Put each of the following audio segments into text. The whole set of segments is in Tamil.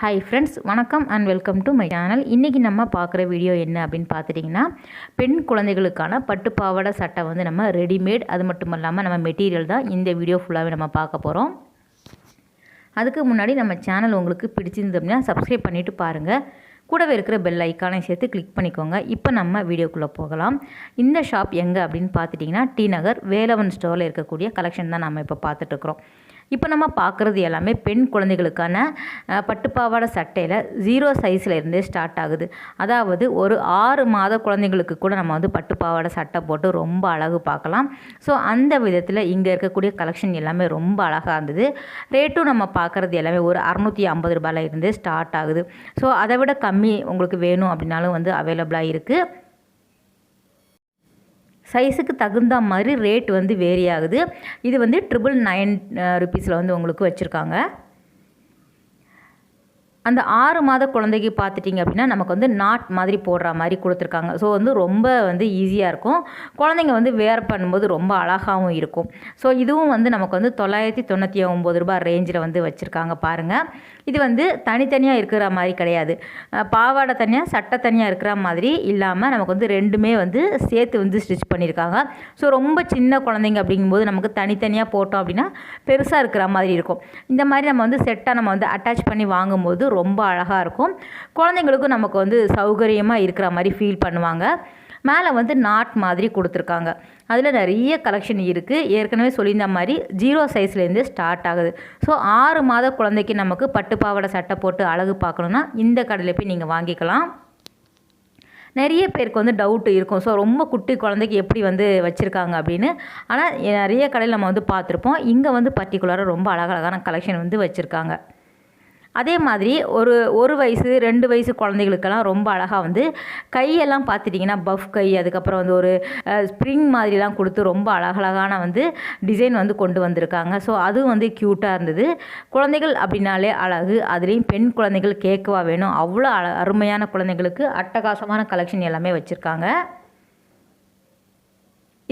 ஹாய் ஃப்ரெண்ட்ஸ் வணக்கம் and welcome to my channel இன்றைக்கி நம்ம பார்க்குற வீடியோ என்ன அப்படின்னு பார்த்துட்டிங்கன்னா பெண் குழந்தைகளுக்கான பட்டு பாவாடை சட்டை வந்து நம்ம ரெடிமேட் அது மட்டும் இல்லாமல் நம்ம மெட்டீரியல் தான் இந்த வீடியோ ஃபுல்லாகவே நம்ம பார்க்க போகிறோம் அதுக்கு முன்னாடி நம்ம சேனல் உங்களுக்கு பிடிச்சிருந்து அப்படின்னா சப்ஸ்கிரைப் பண்ணிவிட்டு பாருங்கள் கூடவே இருக்கிற பெல் ஐக்கானை சேர்த்து கிளிக் பண்ணிக்கோங்க. இப்போ நம்ம வீடியோக்குள்ளே போகலாம். இந்த ஷாப் எங்கே அப்படின்னு பார்த்துட்டிங்கன்னா டி நகர் வேலவன் ஸ்டோரில் இருக்கக்கூடிய கலெக்ஷன் தான் நம்ம இப்போ பார்த்துட்ருக்குறோம் இப்போ நம்ம பார்க்குறது எல்லாமே பெண் குழந்தைகளுக்கான பட்டுப்பாவாடை சட்டையில் ஜீரோ சைஸில் இருந்தே ஸ்டார்ட் ஆகுது. அதாவது ஒரு ஆறு மாத குழந்தைங்களுக்கு கூட நம்ம வந்து பட்டுப்பாவாடை சட்டை போட்டு ரொம்ப அழகு பார்க்கலாம். ஸோ அந்த விதத்தில் இங்கே இருக்கக்கூடிய கலெக்ஷன் எல்லாமே ரொம்ப அழகாக இருந்தது. ரேட்டும் நம்ம பார்க்குறது எல்லாமே ஒரு அறநூற்றி ஐம்பது ரூபாயில் இருந்தே ஸ்டார்ட் ஆகுது. ஸோ அதை விட கம்மி உங்களுக்கு வேணும் அப்படின்னாலும் வந்து அவைலபிளாக இருக்குது சைஸுக்கு தகுந்த மாதிரி ரேட் வந்து வேரி ஆகுது. இது வந்து ட்ரிபிள் நைன் ருபீஸில் வந்து உங்களுக்கு வச்சுருக்காங்க. அந்த ஆறு மாத குழந்தைக்கு பார்த்துட்டிங்க அப்படின்னா நமக்கு வந்து நாட் மாதிரி போடுற மாதிரி கொடுத்துருக்காங்க. ஸோ வந்து ரொம்ப வந்து ஈஸியாக இருக்கும். குழந்தைங்க வந்து வேர் பண்ணும்போது ரொம்ப அழகாகவும் இருக்கும். ஸோ இதுவும் வந்து நமக்கு வந்து தொள்ளாயிரத்தி தொண்ணூற்றி ஒம்பது ரூபாய் ரேஞ்சில் வந்து வச்சுருக்காங்க பாருங்கள் இது வந்து தனித்தனியாக இருக்கிற மாதிரி கிடையாது. பாவாடை தனியாக சட்டை தனியாக இருக்கிற மாதிரி இல்லாமல் நமக்கு வந்து ரெண்டுமே வந்து சேர்த்து வந்து ஸ்டிச் பண்ணியிருக்காங்க. ஸோ ரொம்ப சின்ன குழந்தைங்க அப்படிங்கும்போது நமக்கு தனித்தனியாக போட்டோம் அப்படின்னா பெருசாக இருக்கிற மாதிரி இருக்கும். இந்த மாதிரி நம்ம வந்து செட்டாக நம்ம வந்து அட்டாச் பண்ணி வாங்கும்போது ரொம்ப அழகாக இருக்கும். குழந்தைங்களுக்கும் நமக்கு வந்து சௌகரியமாக இருக்கிற மாதிரி ஃபீல் பண்ணுவாங்க. மேலே வந்து நாட் மாதிரி கொடுத்துருக்காங்க. அதில் நிறைய கலெக்ஷன் இருக்குது ஏற்கனவே சொல்லியிருந்த மாதிரி ஜீரோ சைஸ்லேருந்து ஸ்டார்ட் ஆகுது. ஸோ ஆறு மாத குழந்தைக்கு நமக்கு பட்டு பாவாடை சட்டை போட்டு அழகு பார்க்கணுன்னா இந்த கடையில் போய் நீங்கள் வாங்கிக்கலாம். நிறைய பேருக்கு வந்து டவுட்டு இருக்கும். ஸோ ரொம்ப குட்டி குழந்தைக்கு எப்படி வந்து வச்சுருக்காங்க அப்படின்னு. ஆனால் நிறைய கடையில் நம்ம வந்து பார்த்துருப்போம். இங்கே வந்து பர்டிகுலராக ரொம்ப அழகழகான கலெக்ஷன் வந்து வச்சுருக்காங்க. அதே மாதிரி ஒரு ஒரு வயசு ரெண்டு வயசு குழந்தைகளுக்கெல்லாம் ரொம்ப அழகாக வந்து கையெல்லாம் பார்த்துட்டிங்கன்னா பஃப் கை அதுக்கப்புறம் வந்து ஒரு ஸ்ப்ரிங் மாதிரிலாம் கொடுத்து ரொம்ப அழகழகான வந்து டிசைன் வந்து கொண்டு வந்திருக்காங்க. ஸோ அதுவும் வந்து க்யூட்டாக இருந்தது. குழந்தைகள் அப்படின்னாலே அழகு. அதுலேயும் பெண் குழந்தைகள் கேட்கவா வேணும். அவ்வளோ அழ அருமையான குழந்தைங்களுக்கு அட்டகாசமான கலெக்ஷன் எல்லாமே வச்சுருக்காங்க.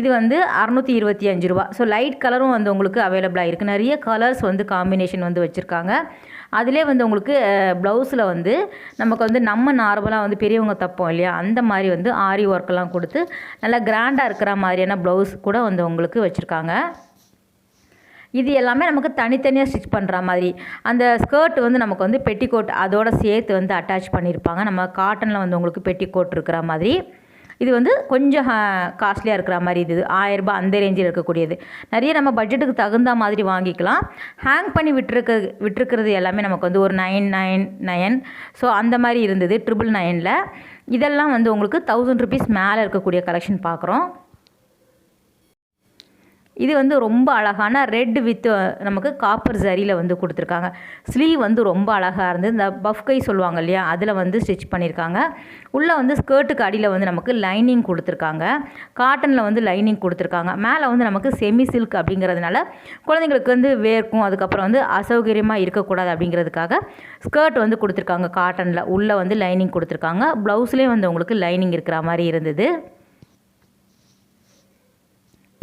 இது வந்து அறநூற்றி இருபத்தி அஞ்சு ரூபா. ஸோ லைட் கலரும் வந்து உங்களுக்கு அவைலபிளாக இருக்குது நிறைய கலர்ஸ் வந்து காம்பினேஷன் வந்து வச்சுருக்காங்க. அதிலே வந்து உங்களுக்கு ப்ளவுஸில் வந்து நமக்கு வந்து நம்ம நார்மலாக வந்து பெரியவங்க தப்போம் இல்லையா? அந்த மாதிரி வந்து ஆரி ஒர்க்கெல்லாம் கொடுத்து நல்லா கிராண்டாக இருக்கிற மாதிரியான ப்ளவுஸ் கூட வந்து உங்களுக்கு வச்சுருக்காங்க. இது எல்லாமே நமக்கு தனித்தனியாக ஸ்டிச் பண்ணுற மாதிரி. அந்த ஸ்கர்ட் வந்து நமக்கு வந்து பெட்டிக்கோட் அதோட சேர்த்து வந்து அட்டாச் பண்ணியிருப்பாங்க. நம்ம காட்டனில் வந்து உங்களுக்கு பெட்டிக்கோட் இருக்கிற மாதிரி. இது வந்து கொஞ்சம் காஸ்ட்லியாக இருக்கிற மாதிரி இது. ஆயிரரூபா அந்த ரேஞ்சில் இருக்கக்கூடியது. நிறைய நம்ம பட்ஜெட்டுக்கு தகுந்த மாதிரி வாங்கிக்கலாம். ஹேங் பண்ணி விட்டுருக்க விட்டுருக்கிறது எல்லாமே நமக்கு வந்து ஒரு நைன் நைன் நயன் ஸோ அந்த மாதிரி இருந்தது ட்ரிபிள் நைனில் இதெல்லாம் வந்து உங்களுக்கு தௌசண்ட் ருபீஸ் மேலே இருக்கக்கூடிய கலெக்ஷன் பார்க்குறோம். இது வந்து ரொம்ப அழகான ரெட் வித் நமக்கு காப்பர் ஜரியில் வந்து கொடுத்துருக்காங்க. ஸ்லீவ் வந்து ரொம்ப அழகாக இருந்து இந்த பஃப் கை சொல்லுவாங்க இல்லையா அதில் வந்து ஸ்டிச் பண்ணியிருக்காங்க உள்ளே வந்து ஸ்கர்ட்டுக்கு அடியில் வந்து நமக்கு லைனிங் கொடுத்துருக்காங்க. காட்டனில் வந்து லைனிங் கொடுத்துருக்காங்க. மேலே வந்து நமக்கு செமி சில்க் அப்படிங்கிறதுனால குழந்தைங்களுக்கு வந்து வேர்க்கும் அதுக்கப்புறம் வந்து அசௌகரியமாக இருக்கக்கூடாது அப்படிங்கிறதுக்காக ஸ்கர்ட் வந்து கொடுத்துருக்காங்க காட்டனில் உள்ளே வந்து லைனிங் கொடுத்துருக்காங்க. ப்ளவுஸ்லேயே வந்து உங்களுக்கு லைனிங் இருக்கிற மாதிரி இருந்தது.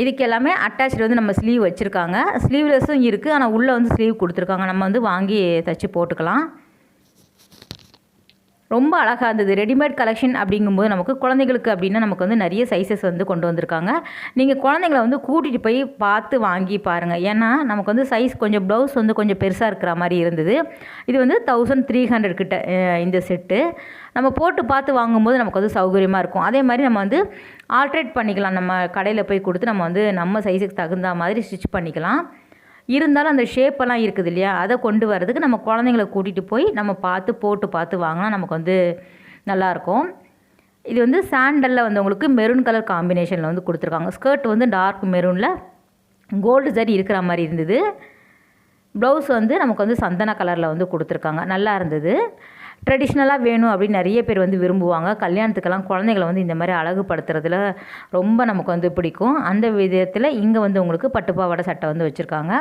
இதுக்கு எல்லாமே அட்டாச்சு வந்து நம்ம ஸ்லீவ் வச்சுருக்காங்க. ஸ்லீவ்லெஸ்ஸும் இருக்குது ஆனால் உள்ளே வந்து ஸ்லீவ் கொடுத்துருக்காங்க. நம்ம வந்து வாங்கி தைச்சி போட்டுக்கலாம். ரொம்ப அழகாக இருந்தது. ரெடிமேட் கலெக்ஷன் அப்படிங்கும்போது நமக்கு குழந்தைங்களுக்கு அப்படின்னா நமக்கு வந்து நிறைய சைஸஸ் வந்து கொண்டு வந்திருக்காங்க. நீங்கள் குழந்தைங்கள வந்து கூட்டிகிட்டு போய் பார்த்து வாங்கி பாருங்கள் ஏன்னா நமக்கு வந்து சைஸ் கொஞ்சம் ப்ளவுஸ் வந்து கொஞ்சம் பெருசாக இருக்கிற மாதிரி இருந்தது. இது வந்து தௌசண்ட் த்ரீ ஹண்ட்ரட் கிட்ட இந்த செட்டு நம்ம போட்டு பார்த்து வாங்கும்போது நமக்கு வந்து சௌகரியமாக இருக்கும். அதே மாதிரி நம்ம வந்து ஆல்ட்ரேட் பண்ணிக்கலாம். நம்ம கடையில் போய் கொடுத்து நம்ம வந்து நம்ம சைஸுக்கு தகுந்த மாதிரி ஸ்டிச் பண்ணிக்கலாம். இருந்தாலும் அந்த ஷேப்பெல்லாம் இருக்குது இல்லையா? அதை கொண்டு வரதுக்கு நம்ம குழந்தைங்கள கூட்டிகிட்டு போய் நம்ம பார்த்து போட்டு பார்த்து வாங்கினா நமக்கு வந்து நல்லாயிருக்கும் இது வந்து சாண்டலில் வந்து உங்களுக்கு மெரூன் கலர் காம்பினேஷனில் வந்து கொடுத்துருக்காங்க. ஸ்கர்ட் வந்து டார்க் மெரூனில் கோல்டு ஜரி இருக்கிற மாதிரி இருந்தது. ப்ளவுஸ் வந்து நமக்கு வந்து சந்தன கலரில் வந்து கொடுத்துருக்காங்க. நல்லா இருந்தது. ட்ரெடிஷ்னலாக வேணும் அப்படின்னு நிறைய பேர் வந்து விரும்புவாங்க. கல்யாணத்துக்கெல்லாம் குழந்தைகளை வந்து இந்த மாதிரி அழகுபடுத்துறதுல ரொம்ப நமக்கு வந்து பிடிக்கும். அந்த விதத்தில் இங்கே வந்து உங்களுக்கு பட்டுப்பாவாடை சட்டை வந்து வச்சுருக்காங்க.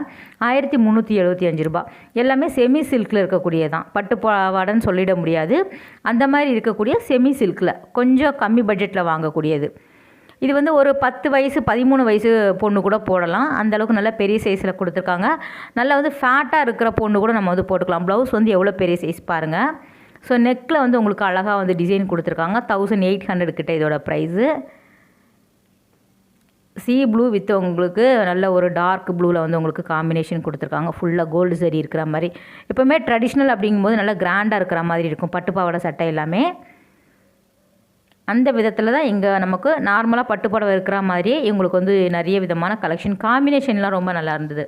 ஆயிரத்தி முந்நூற்றி எழுபத்தி அஞ்சு ரூபாய். எல்லாமே செமி சில்கில் இருக்கக்கூடியதான் பட்டுப்பாவாடைன்னு சொல்லிட முடியாது. அந்த மாதிரி இருக்கக்கூடிய செமி சில்கில் கொஞ்சம் கம்மி பட்ஜெட்டில் வாங்கக்கூடியது. இது வந்து ஒரு பத்து வயசு பதிமூணு வயசு பொண்ணு கூட போடலாம். அந்தளவுக்கு நல்லா பெரிய சைஸில் கொடுத்துருக்காங்க. நல்லா வந்து ஃபேட்டாக இருக்கிற பொண்ணு கூட நம்ம வந்து போட்டுக்கலாம். ப்ளவுஸ் வந்து எவ்வளோ பெரிய சைஸ் பாருங்கள் ஸோ நெக்கில் வந்து உங்களுக்கு அழகாக வந்து டிசைன் கொடுத்துருக்காங்க. தௌசண்ட் எயிட் ஹண்ட்ரட் கிட்ட இதோட ப்ரைஸு சி ப்ளூ வித் உங்களுக்கு நல்ல ஒரு டார்க் ப்ளூவில் வந்து உங்களுக்கு காம்பினேஷன் கொடுத்துருக்காங்க. ஃபுல்லாக கோல்டு சரி இருக்கிற மாதிரி. எப்போவுமே ட்ரெடிஷ்னல் அப்படிங்கும்போது நல்லா கிராண்டாக இருக்கிற மாதிரி இருக்கும். பட்டு பாவாடை சட்டை எல்லாமே. அந்த விதத்தில் தான் இங்கே நமக்கு நார்மலாக பட்டு இருக்கிற மாதிரியே இவங்களுக்கு வந்து நிறைய விதமான கலெக்ஷன் காம்பினேஷன்லாம் ரொம்ப நல்லா இருந்தது.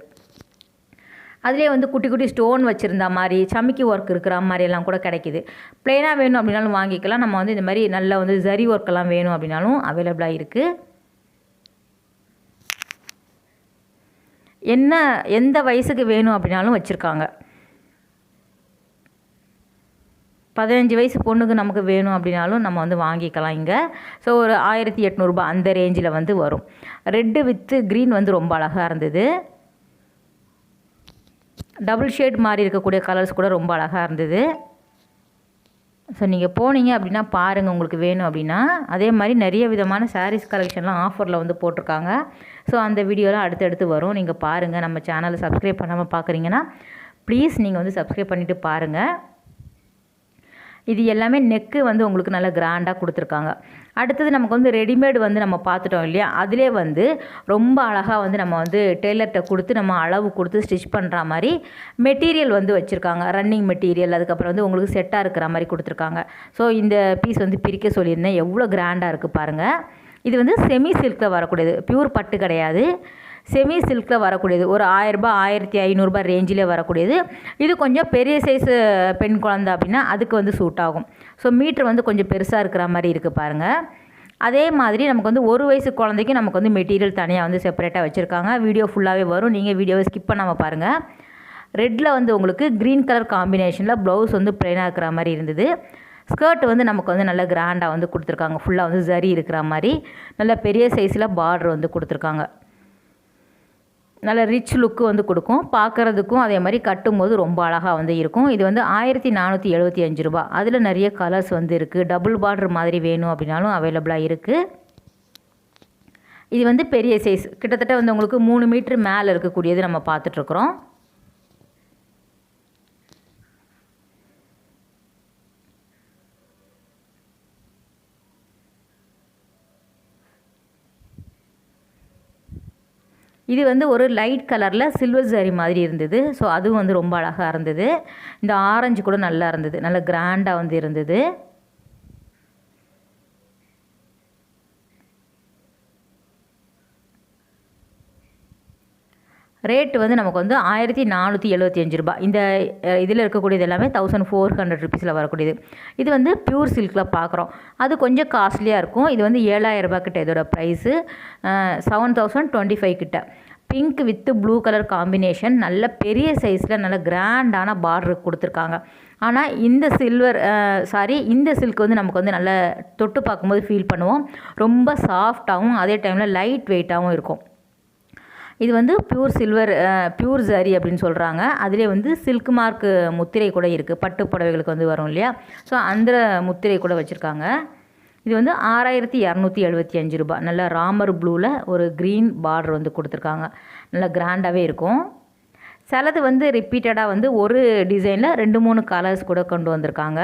அதிலே வந்து குட்டி குட்டி ஸ்டோன் வச்சுருந்த மாதிரி சமிக்கி ஒர்க் இருக்கிற மாதிரி எல்லாம் கூட கிடைக்கிது. ப்ளைனாக வேணும் அப்படின்னாலும் வாங்கிக்கலாம். நம்ம வந்து இந்த மாதிரி நல்லா வந்து ஜரி ஒர்க்கெல்லாம் வேணும் அப்படின்னாலும் அவைலபிளாக இருக்குது என்ன எந்த வயசுக்கு வேணும் அப்படின்னாலும் வச்சுருக்காங்க. பதினஞ்சு வயசு பொண்ணுக்கு நமக்கு வேணும் அப்படின்னாலும் நம்ம வந்து வாங்கிக்கலாம் இங்கே. ஸோ ஒரு ஆயிரத்தி எட்நூறுபா அந்த ரேஞ்சில் வந்து வரும். ரெட்டு வித்து க்ரீன் வந்து ரொம்ப அழகாக இருந்தது. டபுள் ஷேட் மாதிரி இருக்கக்கூடிய கலர்ஸ் கூட ரொம்ப அழகாக இருந்தது. ஸோ நீங்கள் போனீங்க அப்படின்னா பாருங்கள் உங்களுக்கு வேணும் அப்படின்னா. அதே மாதிரி நிறைய விதமான சாரீஸ் கலெக்ஷன்லாம் ஆஃபரில் வந்து போட்டிருக்காங்க. ஸோ அந்த வீடியோலாம் அடுத்தடுத்து வரும். நீங்கள் பாருங்கள் நம்ம சேனலை சப்ஸ்கிரைப் பண்ணாமல் பார்க்குறீங்கன்னா ப்ளீஸ் நீங்கள் வந்து சப்ஸ்கிரைப் பண்ணிவிட்டு பாருங்கள் இது எல்லாமே நெக்கு வந்து உங்களுக்கு நல்லா கிராண்டாக கொடுத்துருக்காங்க. அடுத்தது நமக்கு வந்து ரெடிமேடு வந்து நம்ம பார்த்துட்டோம் இல்லையா? அதிலே வந்து ரொம்ப அழகாக வந்து நம்ம வந்து டெய்லர்கிட்ட கொடுத்து நம்ம அளவு கொடுத்து ஸ்டிச் பண்ணுற மாதிரி மெட்டீரியல் வந்து வச்சுருக்காங்க. ரன்னிங் மெட்டீரியல் அதுக்கப்புறம் வந்து உங்களுக்கு செட்டாக இருக்கிற மாதிரி கொடுத்துருக்காங்க. ஸோ இந்த பீஸ் வந்து பிரிக்க சொல்லியிருந்தேன். எவ்வளோ கிராண்டாக இருக்குது பாருங்கள் இது வந்து செமி சில்கில் வரக்கூடியது. பியூர் பட்டு கிடையாது. செமி சில்கில் வரக்கூடியது. ஒரு ஆயரூபா ஆயிரத்தி ஐநூறுரூபா ரேஞ்சிலே வரக்கூடியது. இது கொஞ்சம் பெரிய சைஸு பெண் குழந்த அப்படின்னா அதுக்கு வந்து சூட் ஆகும். ஸோ மீட்ரு வந்து கொஞ்சம் பெருசாக இருக்கிற மாதிரி இருக்குது பாருங்கள் அதே மாதிரி நமக்கு வந்து ஒரு வயசு குழந்தைக்கு நமக்கு வந்து மெட்டீரியல் தனியாக வந்து செப்பரேட்டாக வச்சுருக்காங்க. வீடியோ ஃபுல்லாகவே வரும். நீங்கள் வீடியோவை ஸ்கிப் பண்ணாமல் பாருங்கள் ரெட்டில் வந்து உங்களுக்கு க்ரீன் கலர் காம்பினேஷனில் ப்ளவுஸ் வந்து ப்ளைனாக இருக்கிற மாதிரி இருந்தது. ஸ்கர்ட் வந்து நமக்கு வந்து நல்ல கிராண்டாக வந்து கொடுத்துருக்காங்க. ஃபுல்லாக வந்து ஜரி இருக்கிற மாதிரி. நல்ல பெரிய சைஸில் பார்டர் வந்து கொடுத்துருக்காங்க. நல்ல ரிச் லுக்கு வந்து கொடுக்கும். பார்க்குறதுக்கும் அதே மாதிரி கட்டும்போது ரொம்ப அழகாக வந்து இருக்கும். இது வந்து ஆயிரத்தி நானூற்றி எழுபத்தி அஞ்சு ரூபா. அதில் நிறைய கலர்ஸ் வந்து இருக்குது டபுள் பார்டர் மாதிரி வேணும் அப்படின்னாலும் அவைலபிளாக இருக்குது இது வந்து பெரிய சைஸ் கிட்டத்தட்ட வந்து உங்களுக்கு மூணு மீட்ரு மேலே இருக்கக்கூடியது நம்ம பார்த்துட்ருக்குறோம் இது வந்து ஒரு லைட் கலரில் சில்வர் ஜரி மாதிரி இருந்தது. ஸோ அதுவும் வந்து ரொம்ப அழகாக இருந்தது. இந்த ஆரஞ்சு கூட நல்லா இருந்தது. நல்ல கிராண்டாக வந்து இருந்தது. ரேட்டு வந்து நமக்கு வந்து ஆயிரத்தி நானூற்றி எழுபத்தி அஞ்சு ரூபாய். இந்த இதில் இருக்கக்கூடியது எல்லாமே தௌசண்ட் ஃபோர் ஹண்ட்ரட் ருபீஸில் வரக்கூடியது. இது வந்து பியூர் சில்கில் பார்க்குறோம் அது கொஞ்சம் காஸ்ட்லியாக இருக்கும். இது வந்து ஏழாயிரம் ரூபாய் கிட்ட இதோட price seven thousand twenty five கிட்ட. Pink with blue colour combination நல்ல பெரிய சைஸில் நல்ல கிராண்டான பார்டர் கொடுத்துருக்காங்க. ஆனால் இந்த சில்வர் சாரி இந்த சில்க் வந்து நமக்கு வந்து நல்ல தொட்டு பார்க்கும்போது ஃபீல் பண்ணுவோம். ரொம்ப சாஃப்டாகவும் அதே டைமில் லைட் வெயிட்டாகவும் இருக்கும். இது வந்து பியூர் சில்வர் பியூர் ஜரி அப்படின்னு சொல்கிறாங்க அதிலே வந்து சில்க் மார்க் முத்திரை கூட இருக்குது பட்டு புடவைகளுக்கு வந்து வரும் இல்லையா? ஸோ அந்த முத்திரை கூட வச்சுருக்காங்க. இது வந்து ஆறாயிரத்தி இரநூத்தி எழுபத்தி அஞ்சு ரூபாய். நல்ல ராமர் ப்ளூவில் ஒரு க்ரீன் பார்டர் வந்து கொடுத்துருக்காங்க. நல்லா கிராண்டாகவே இருக்கும். சிலது வந்து ரிப்பீட்டடாக வந்து ஒரு டிசைனில் ரெண்டு மூணு கலர்ஸ் கூட கொண்டு வந்திருக்காங்க.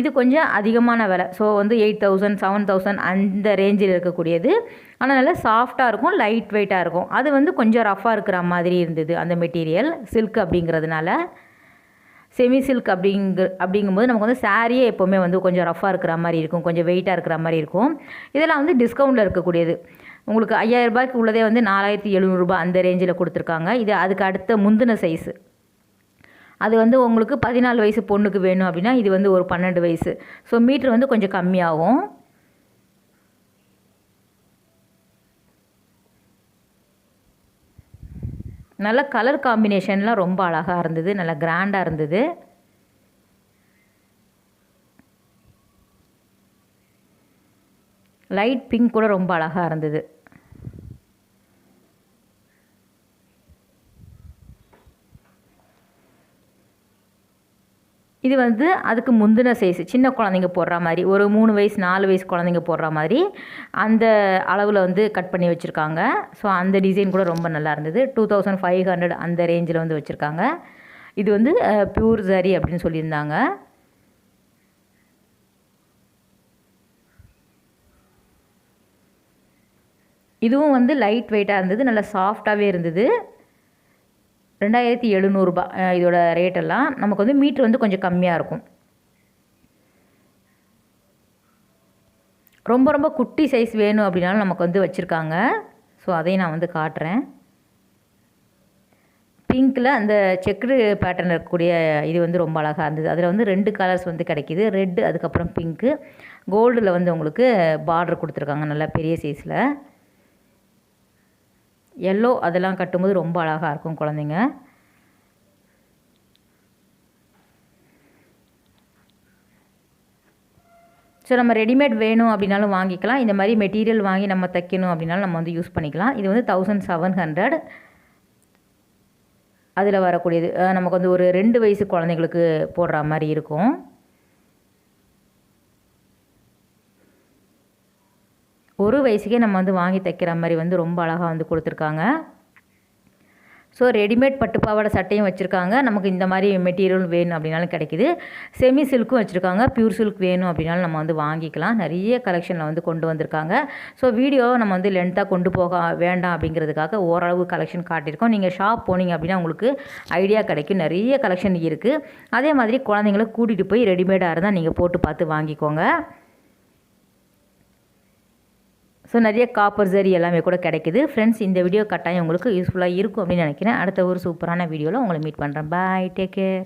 இது கொஞ்சம் அதிகமான விலை. ஸோ வந்து எயிட் தௌசண்ட் செவன் தௌசண்ட் அந்த ரேஞ்சில் இருக்கக்கூடியது. ஆனால் நல்லா சாஃப்டாக இருக்கும் லைட் வெயிட்டாக இருக்கும். அது வந்து கொஞ்சம் ரஃப்பாக இருக்கிற மாதிரி இருந்தது அந்த மெட்டீரியல் சில்க் அப்படிங்கிறதுனால. செமி சில்க் அப்படிங்கிற அப்படிங்கும்போது நமக்கு வந்து சாரியே எப்போவுமே வந்து கொஞ்சம் ரஃப்பாக இருக்கிற மாதிரி இருக்கும் கொஞ்சம் வெயிட்டாக இருக்கிற மாதிரி இருக்கும். இதெல்லாம் வந்து டிஸ்கவுண்ட்டில் இருக்கக்கூடியது. உங்களுக்கு ஐயாயிரம் ரூபாய்க்கு உள்ளதே வந்து நாலாயிரத்தி எழுநூறுபா அந்த ரேஞ்சில் கொடுத்துருக்காங்க. இது அதுக்கு அடுத்த முந்தின சைஸு அது வந்து உங்களுக்கு பதினாலு வயசு பொண்ணுக்கு வேணும் அப்படின்னா இது வந்து ஒரு பன்னெண்டு வயசு. ஸோ மீட்ரு வந்து கொஞ்சம் கம்மியாகும். நல்ல கலர் காம்பினேஷன்லாம் ரொம்ப அழகாக இருந்தது நல்லா கிராண்டாக இருந்தது. லைட் பிங்க் கூட ரொம்ப அழகாக இருந்தது. இது வந்து அதுக்கு முந்தின சைஸ் சின்ன குழந்தைங்க போடுற மாதிரி ஒரு மூணு வயசு நாலு வயசு குழந்தைங்க போடுற மாதிரி அந்த அளவில் வந்து கட் பண்ணி வச்சுருக்காங்க. ஸோ அந்த டிசைன் கூட ரொம்ப நல்லா இருந்தது. டூ தௌசண்ட் ஃபைவ் ஹண்ட்ரட் அந்த ரேஞ்சில் வந்து வச்சுருக்காங்க. இது வந்து பியூர் சரி அப்படின்னு சொல்லியிருந்தாங்க. இதுவும் வந்து லைட் வெயிட்டாக இருந்தது. நல்லா சாஃப்டாகவே இருந்தது. ரெண்டாயிரத்தி எழுநூறுபா இதோட ரேட்டெல்லாம் நமக்கு வந்து மீட்ரு வந்து கொஞ்சம் கம்மியாக இருக்கும். ரொம்ப ரொம்ப குட்டி சைஸ் வேணும் அப்படின்னாலும் நமக்கு வந்து வச்சுருக்காங்க. ஸோ அதையும் நான் வந்து காட்டுறேன். பிங்க்கில் அந்த செக்குடு பேட்டர்ன் இருக்கக்கூடிய இது வந்து ரொம்ப அழகாக இருந்தது. அதில் வந்து ரெண்டு கலர்ஸ் வந்து கிடைக்கிது. ரெட்டு அதுக்கப்புறம் பிங்க்கு கோல்டில் வந்து உங்களுக்கு பார்டர் கொடுத்துருக்காங்க. நல்லா பெரிய சைஸில் எல்லோ அதெல்லாம் கட்டும்போது ரொம்ப அழகாக இருக்கும் குழந்தைங்க. ஸோ நம்ம ரெடிமேட் வேணும் அப்படின்னாலும் வாங்கிக்கலாம். இந்த மாதிரி மெட்டீரியல் வாங்கி நம்ம தைக்கணும் அப்படின்னாலும் நம்ம வந்து யூஸ் பண்ணிக்கலாம். இது வந்து தௌசண்ட் செவன் ஹண்ட்ரட் அதில் வரக்கூடியது நமக்கு வந்து ஒரு ரெண்டு வயசு குழந்தைங்களுக்கு போடுற மாதிரி இருக்கும். ஒரு வயசுக்கே நம்ம வந்து வாங்கி தைக்கிற மாதிரி வந்து ரொம்ப அழகாக வந்து கொடுத்துருக்காங்க. ஸோ ரெடிமேட் பட்டுப்பாவாடை சட்டையும் வச்சுருக்காங்க. நமக்கு இந்த மாதிரி மெட்டீரியல் வேணும் அப்படின்னாலும் கிடைக்கிது. செமி சில்க்கும் வச்சுருக்காங்க. பியூர் சில்க் வேணும் அப்படின்னாலும் நம்ம வந்து வாங்கிக்கலாம். நிறைய கலெக்ஷனில் வந்து கொண்டு வந்திருக்காங்க. ஸோ வீடியோ நம்ம வந்து லென்த்தாக கொண்டு போக வேண்டாம் அப்படிங்கிறதுக்காக ஓரளவு கலெக்ஷன் காட்டியிருக்கோம். நீங்கள் ஷாப் போனீங்க அப்படின்னா உங்களுக்கு ஐடியா கிடைக்கும். நிறைய கலெக்ஷன் இருக்குது அதே மாதிரி குழந்தைங்கள கூட்டிகிட்டு போய் ரெடிமேடாக இருந்தால் நீங்கள் போட்டு பார்த்து வாங்கிக்கோங்க. ஸோ நிறைய காப்பர் சரி எல்லாமே கூட கிடைக்குது. ஃப்ரெண்ட்ஸ் இந்த வீடியோ கட்டாயம் உங்களுக்கு யூஸ்ஃபுல்லாக இருக்கும் அப்படின்னு நினைக்கிறேன். அடுத்த ஒரு சூப்பரான வீடியோவில் உங்களை மீட் பண்ணுறேன் பாய் டேக் கேர்